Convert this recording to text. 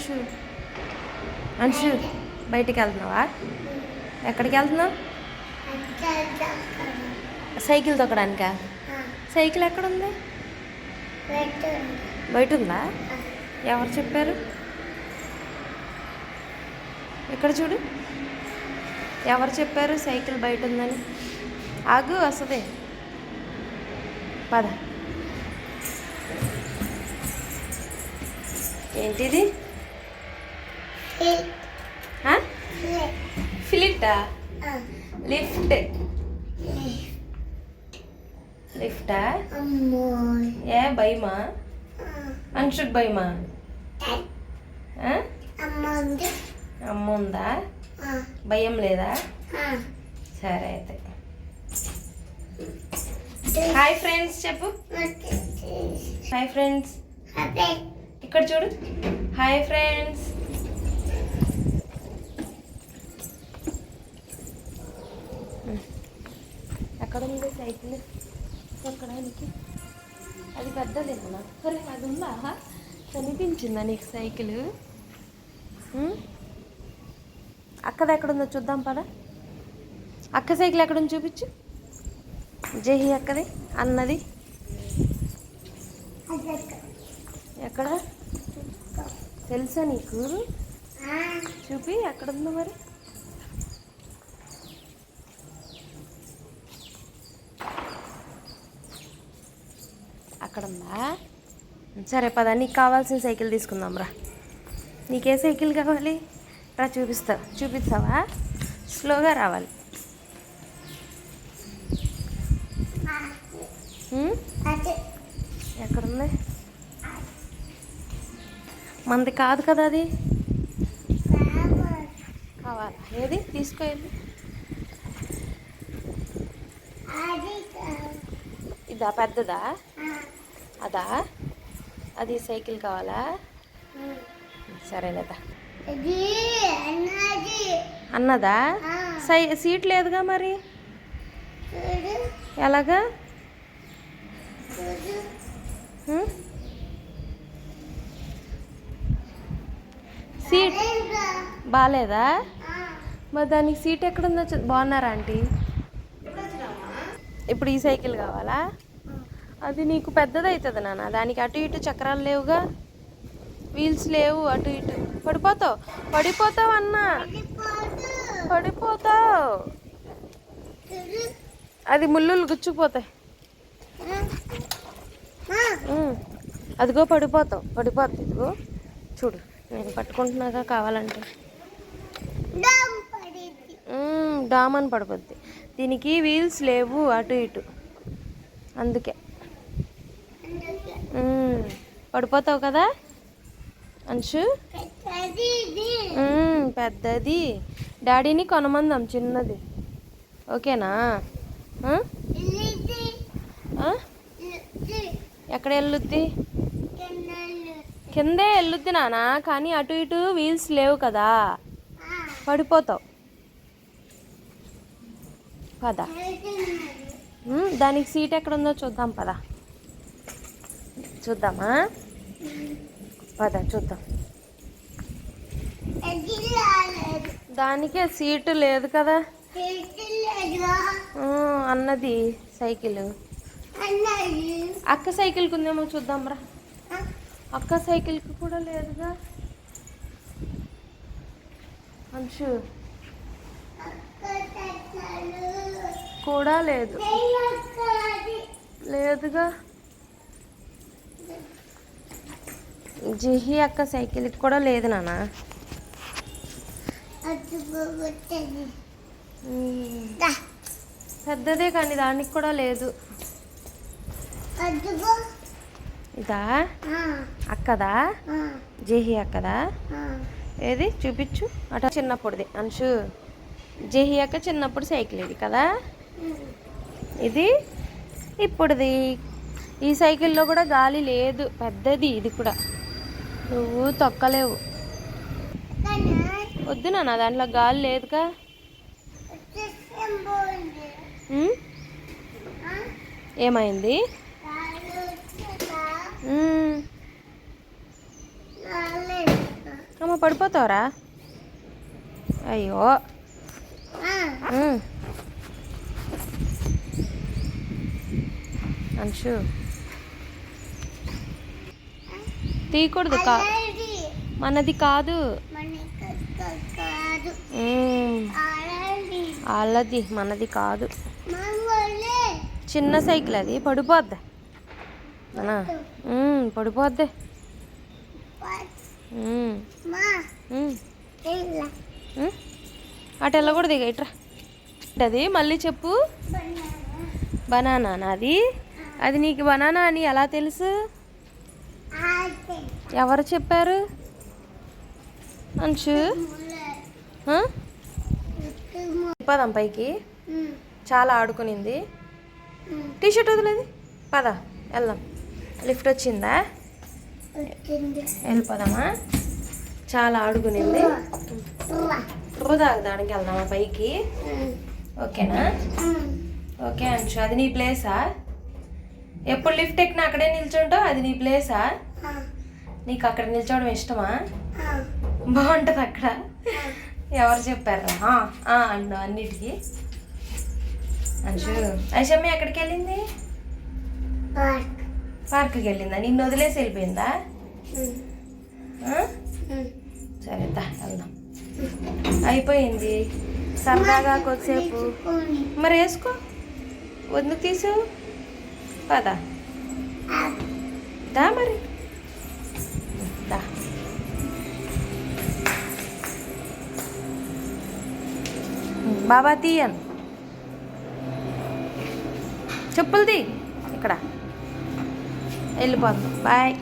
అంశు. అంశు బయటికి వెళ్తున్నావా? ఎక్కడికి వెళ్తున్నావు? సైకిల్ తొక్కడానికా? సైకిల్ ఎక్కడుంది? బయట ఉందా ఎవరు చెప్పారు? ఇక్కడ చూడు. ఎవరు చెప్పారు సైకిల్ బయట ఉందని ఆగు వస్తుంది. పద. ఏంటిది? ఆ? ఫిలిట్టా లిఫ్ట్ లిఫ్టా ఏ భయమా? అంశుకు భయమా? ఆ? అమ్మ ఉందా భయం లేదా? సరే అయితే. హాయ్ ఫ్రెండ్స్ చెప్పు. హాయ్ ఫ్రెండ్స్ ఇక్కడ చూడు. హాయ్ ఫ్రెండ్స్ ఎక్కడ ఉంది సైకిల్ తొక్కడానికి. అది పెద్దదేమన్నా సరే అది ఉందా? కనిపించిందా నీకు సైకిల్? అక్కది ఎక్కడుందో చూద్దాం పద. అక్క సైకిల్ ఎక్కడుంది చూపించు. జహి అక్కది అన్నది. ఎక్కడ? తెలుసా నీకు? చూపి ఎక్కడుందో మరి. అక్కడ ఉందా సరే పద. నీకు కావాల్సిన సైకిల్ తీసుకుందాం రా. నీకే సైకిల్ కావాలి? రా చూపిస్తా. చూపిస్తావా? స్లోగా రావాలి. ఎక్కడుంది? మనది కాదు కదా అది? కావాలా? ఏది? తీసుకో ఇదా పెద్దదా? అదా? అది సైకిల్ కావాలా? సరేలేదా. అన్నదా. సై సీట్ లేదుగా మరి? ఎలాగా? సీట్ బాగాలేదా మరి దానికి సీట్ ఎక్కడుందో బాగున్నారా ఆంటీ? ఇప్పుడు ఈ సైకిల్ కావాలా? అది నీకు పెద్దదవుతుంది నాన్న. దానికి అటు ఇటు చక్రాలు లేవుగా. వీల్స్ లేవు అటు ఇటు. పడిపోతావు. పడిపోతావు అన్నా. పడిపోతావు. అది ముళ్ళు గుచ్చుకుపోతాయి. అదిగో పడిపోతావు. పడిపోతుంది ఇదిగో. చూడు. నేను పట్టుకుంటున్నాగా కావాలంటే. డామ్ అని పడిపోద్ది. దీనికి వీల్స్ లేవు అటు ఇటు. అందుకే. పడిపోతావు కదా అంశు? పెద్దది. డాడీని కొనమందాం చిన్నది. ఓకేనా? ఎక్కడ వెళ్ళుద్ది కిందే వెళ్ళుద్ది నానా కానీ అటు ఇటు వీల్స్ లేవు కదా. పడిపోతావు. పద. దానికి సీట్ ఎక్కడ ఉందో చూద్దాం పదా. చూద్దామా? పద చూద్దాం. దానికే సీటు లేదు కదా? అన్నది సైకిల్. అక్క సైకిల్కి ఉందేమో చూద్దాం రా అక్క సైకిల్కి కూడా లేదుగా? అంశు. కూడా లేదు. లేదుగా? జిహి అక్క సైకిల్కి కూడా లేదు నాన్న. ఉమ్, పెద్దదే కానీ దానికి కూడా లేదు. ఇదా? అక్కదా? జేహి అక్కదా? ఏది? చూపించు. అట చిన్నప్పుడుది. అంశు జేహి అక్క చిన్నప్పుడు సైకిల్ ఇది కదా? ఇది? ఇప్పుడుది. ఈ సైకిల్లో కూడా గాలి లేదు. పెద్దది ఇది కూడా. నువ్వు తొక్కలేవు. వద్దు నాన్న దాంట్లో గాలి లేదుగా. ఏమైంది? అమ్మ పడిపోతావరా? అయ్యో. అంశు. తీయకూడదు కా మనది కాదు. వాళ్ళది మనది కాదు. చిన్న సైకిల్ అది పడిపోద్ది. అనా పడిపోద్ది. అటు వెళ్ళకూడదు ఇక ఇట్రా. అది మళ్ళీ చెప్పు. బనానా నాది. అది నీకు బనానా అని ఎలా తెలుసు? ఎవరు చెప్పారు? ఆ? పదాం పైకి. చాలా ఆడుకునింది. టీ షర్ట్ వదిలేదు. పద వెళ్దాం. లిఫ్ట్ వచ్చిందా? వెళ్ళిపోదామా చాలా ఆడుకునింది. రువ్వ తాగడానికి వెళ్దామా పైకి. ఓకేనా? ఓకే అంశు అది నీ ప్లేసా? ఎప్పుడు లిఫ్ట్ ఎక్కినా అక్కడే నిల్చుంటావు అది నీ ప్లేసా? నీకు అక్కడ నిల్చోవడం ఇష్టమా? బాగుంటుంది అక్కడ. ఎవరు చెప్పారా? అన్ను అన్నిటికీ. అంశు ఐషమ్మ ఎక్కడికి వెళ్ళింది పార్క్. పార్క్కి వెళ్ళిందా నిన్ను వదిలేసి వెళ్ళిపోయిందా? సరే దా వెళ్దాం. అయిపోయింది. సరదాగా కొద్దిసేపు. మరి వేసుకో. వద్దు తీసు పదా. దా మరి. బాబా తీయను చెప్పులు తీ. ఇక్కడ. వెళ్ళిపోతుంది బాయ్.